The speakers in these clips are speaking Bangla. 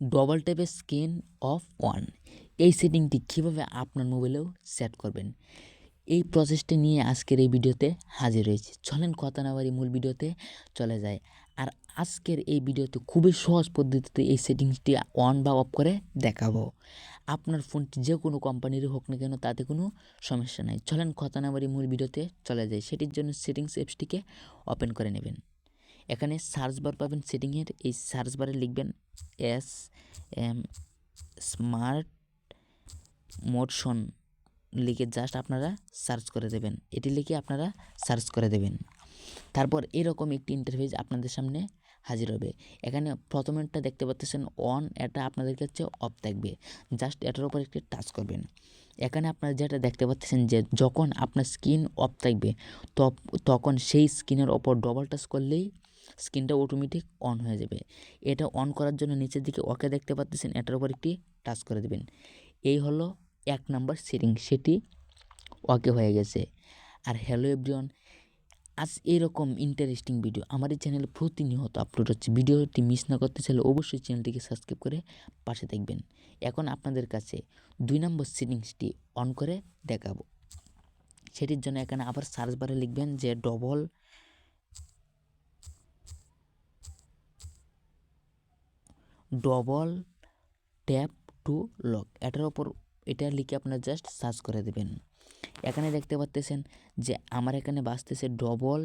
ডবল ট্যাপে স্ক্রিন অফ অন এই সেটিংটি কীভাবে আপনার মোবাইলেও সেট করবেন? এই প্রসেসটি নিয়ে আজকের এই ভিডিওতে হাজির হয়েছি। চলেন কথা না বাড়ি মূল ভিডিওতে চলে যায় আর আজকের এই ভিডিওতে খুবই সহজ পদ্ধতিতে এই সেটিংসটি অন বা অফ করে দেখাবো। আপনার ফোনটি যে কোনো কোম্পানির হোক না কেন তাতে কোনো সমস্যা নাই। চলেন কথা না বাড়ি মূল ভিডিওতে চলে যায় সেটির জন্য সেটিংস অ্যাপসটিকে ওপেন করে নেবেন। এখানে সার্চ বার পাবেন সেটিংয়ের এই সার্চ বারে লিখবেন এস এম স্মার্ট মোশন লিখে জাস্ট আপনারা সার্চ করে দেবেন। এটি লিখে আপনারা সার্চ করে দেবেন। তারপর এরকম একটি ইন্টারফেস আপনাদের সামনে হাজির হবে। এখানে প্রথমেরটা দেখতে পাচ্ছেন অন এটা আপনাদের কাছে অফ থাকবে। জাস্ট এটার উপর একটি টাচ করবেন। এখানে আপনারা যেটা দেখতে পাচ্ছেন যে যখন আপনার স্ক্রিন অফ থাকবে তখন সেই স্ক্রিনের ওপর ডবল টাচ করলেই স্ক্রিনটা অটোমেটিক অন হয়ে যাবে। এটা অন করার জন্য নিচের দিকে ওকে দেখতে পাচ্ছেন এটার উপর একটি টাচ করে দেবেন। এই হলো এক নাম্বার সেটিং সেটি ওকে হয়ে গেছে। আর হ্যালো এভরিওয়ান আজ এরকম ইন্টারেস্টিং ভিডিও আমার এই চ্যানেলে প্রতিনিয়ত আপলোড হচ্ছে। ভিডিওটি মিস না করতে চাইলে অবশ্যই চ্যানেলটিকে সাবস্ক্রাইব করে পাশে দেখবেন এখন আপনাদের কাছে দুই নম্বর সেটিংসটি অন করে দেখাবো। সেটির জন্য এখানে আবার সার্চ বারে লিখবেন যে double double tap to lock এটার ওপর এটা লিখে আপনার জাস্ট সার্চ করে দেবেন। এখানে দেখতে পাচ্তেছেন যে আমার এখানে বাঁচতেছে ডবল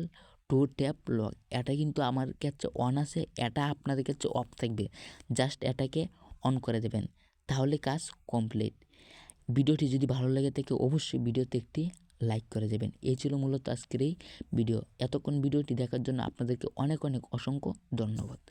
টু ট্যাপ লক এটা কিন্তু আমার কাছে অন আছে, এটা আপনাদের কাছে অফ থাকবে। জাস্ট এটাকে অন করে দেবেন, তাহলে কাজ কমপ্লিট ভিডিওটি যদি ভালো লাগে থাকে, অবশ্যই ভিডিওতে একটি লাইক করে দেবেন। এই ছিল মূলত আজকের এই ভিডিও। এতক্ষণ ভিডিওটি দেখার জন্য আপনাদেরকে অনেক অনেক অসংখ্য ধন্যবাদ।